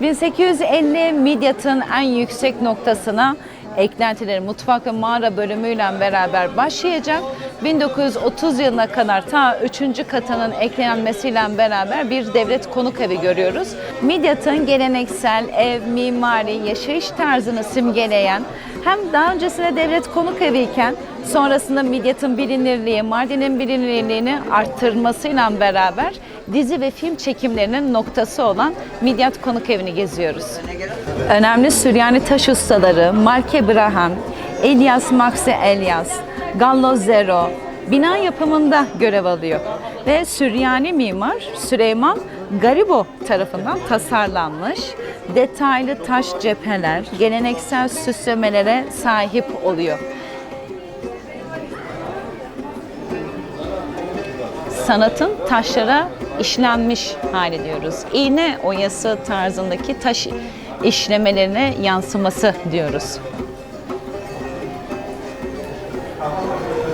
1850 Midyat'ın en yüksek noktasına eklentileri mutfak ve mağara bölümüyle beraber başlayacak. 1930 yılına kadar ta 3. katının eklenmesiyle beraber bir devlet konuk evi görüyoruz. Midyat'ın geleneksel ev, mimari, yaşayış tarzını simgeleyen hem daha öncesinde devlet konuk evi iken sonrasında Midyat'ın bilinirliği, Mardin'in bilinirliğini arttırmasıyla beraber dizi ve film çekimlerinin noktası olan Midyat Konuk Evi'ni geziyoruz. Önemli Süryani taş ustaları Mark Abraham, Elias Maxi Elias, Gallo Zero bina yapımında görev alıyor. Ve Süryani mimar Süleyman Garibo tarafından tasarlanmış detaylı taş cepheler, geleneksel süslemelere sahip oluyor. sanatın taşlara işlenmiş hali diyoruz. İğne oyası tarzındaki taş işlemelerine yansıması diyoruz. Thank you.